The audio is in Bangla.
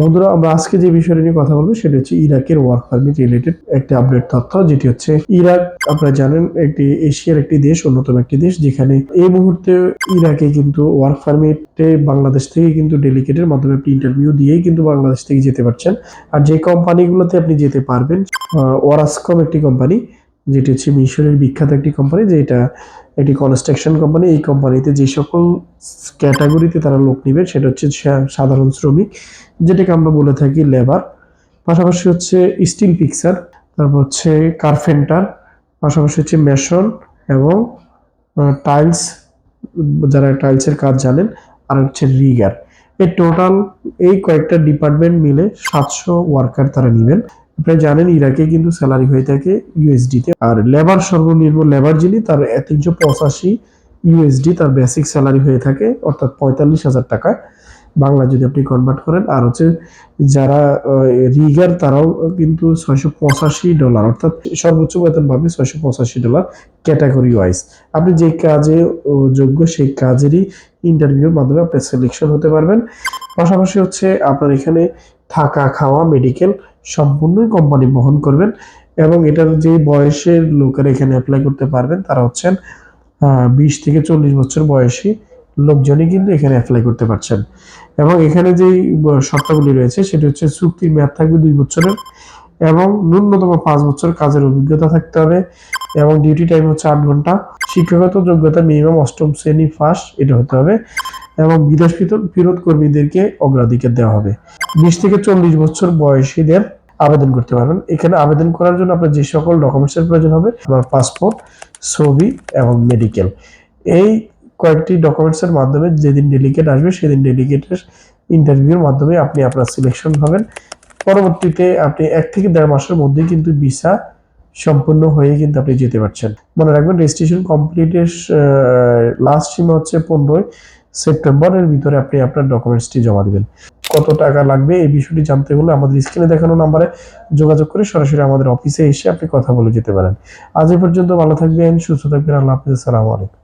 বন্ধুরা, আমরা আজকে যে বিষয়টা নিয়ে কথা বলব সেটা হচ্ছে ইরাকের ওয়ার্ক পারমিট রিলেটেড একটি আপডেট তথ্য, যেটি হচ্ছে ইরাক, আপনারা জানেন, একটি এশিয়ার একটি দেশ, অন্যতম একটি দেশ, যেখানে এই মুহূর্তে ইরাকে কিন্তু ওয়ার্ক পারমিটে বাংলাদেশ থেকে কিন্তু ডেলিগেটের মাধ্যমে আপনি ইন্টারভিউ দিয়েই কিন্তু বাংলাদেশ থেকে যেতে পারছেন। আর যে কোম্পানিগুলোতে আপনি যেতে পারবেন ওয়ারাসকম একটি কোম্পানি যেটি হচ্ছে মিশরের বিখ্যাত একটি কোম্পানি যেটা একটি কনস্ট্রাকশন কোম্পানি এই কোম্পানিতে যে সকল ক্যাটাগরিতে তারা লোক নেবে, সেটা হচ্ছে সাধারণ শ্রমিক, যেটাকে আমরা বলে থাকি লেবার পাশাপাশি হচ্ছে স্টিল পিকচার তারপর হচ্ছে কার্পেন্টার পাশাপাশি হচ্ছে মেশন এবং টাইলস যারা টাইলসের কাজ জানেন, আর হচ্ছে রিগার এই টোটাল এই কয়েকটা ডিপার্টমেন্ট মিলে সাতশো ওয়ার্কার তারা নেবেন। আপনারা জানেন ইরাকে কিন্তু স্যালারি হয়ে থাকে ইউএসডিতে। আর লেবার সর্বনিম্ন লেবার যিনি, তার তিনশো পঁচাশি ইউএসডি, তার বেসিক স্যালারি হয়ে থাকে, অর্থাৎ পঁয়তাল্লিশ হাজার টাকা। বাংলা যদি আপনি কনভার্ট করেন, আর হচ্ছে যারা রিগার, তারাও কিন্তু ছয়শো পঁচাশি ডলার, অর্থাৎ সর্বোচ্চ বেতন পাবে ছয়শো পঁচাশি ডলার ক্যাটাগরি ওয়াইজ। আপনি যে কাজে যোগ্য, সেই কাজেরই ইন্টারভিউর মাধ্যমে আপনি সিলেকশন হতে পারবেন। পাশাপাশি হচ্ছে আপনার এখানে থাকা খাওয়া মেডিকেল সম্পূর্ণই কোম্পানি বহন করবেন এবং এটার যে বয়সের লোকেরা এখানে অ্যাপ্লাই করতে পারবেন, তারা হচ্ছেন বিশ থেকে চল্লিশ বছর বয়সী লোকজনই কিন্তু এখানে অ্যাপ্লাই করতে পারছেন। এবং এখানে যেই শর্তাবলী রয়েছে, সেটা হচ্ছে চুক্তির মেয়াদ থাকবে দুই বছরের। এবং ন্যূনতম পাঁচ বছর কাজের অভিজ্ঞতা থাকতে হবে এবং ডিউটি টাইম হচ্ছে আট ঘণ্টা। শিক্ষাগত যোগ্যতা মিনিমাম অষ্টম শ্রেণি ফার্স্ট এটা হতে হবে এবং বিদেশ ফেরত কর্মীদেরকে অগ্রাধিকার দেওয়া হবে। বিশ থেকে চল্লিশ বছর বয়সীদের আবেদন করতে পারবেন। এখানে আবেদন করার জন্য আপনার যে সকল ডকুমেন্টসের প্রয়োজন হবে, আপনার পাসপোর্ট ছবি এবং মেডিকেল এই কয়েকটি ডকুমেন্টসের মাধ্যমে যেদিন ডেলিগেট আসবে, সেদিন ডেলিগেটের ইন্টারভিউর মাধ্যমে আপনি আপনার সিলেকশন হবেন পরবর্তীতে আপনি এক থেকে দেড় মাসের মধ্যেই কিন্তু ভিসা সম্পূর্ণ হয়ে কিন্তু আপনি যেতে পারছেন। মনে রাখবেন রেজিস্ট্রেশন কমপ্লিটের লাস্ট সীমা হচ্ছে পনেরোই সেপ্টেম্বরের ভিতরে আপনি আপনার ডকুমেন্টসটি জমা দিবেন। কত টাকা লাগবে এই বিষয়টি জানতে হলে আমাদের স্ক্রিনে দেখানো নাম্বারে যোগাযোগ করে সরাসরি আমাদের অফিসে এসে আপনি কথা বলে যেতে পারেন। আজ এ পর্যন্ত ভালো থাকবেন, সুস্থ থাকবেন, আল্লাহ হাফিজ, আসসালামু আলাইকুম।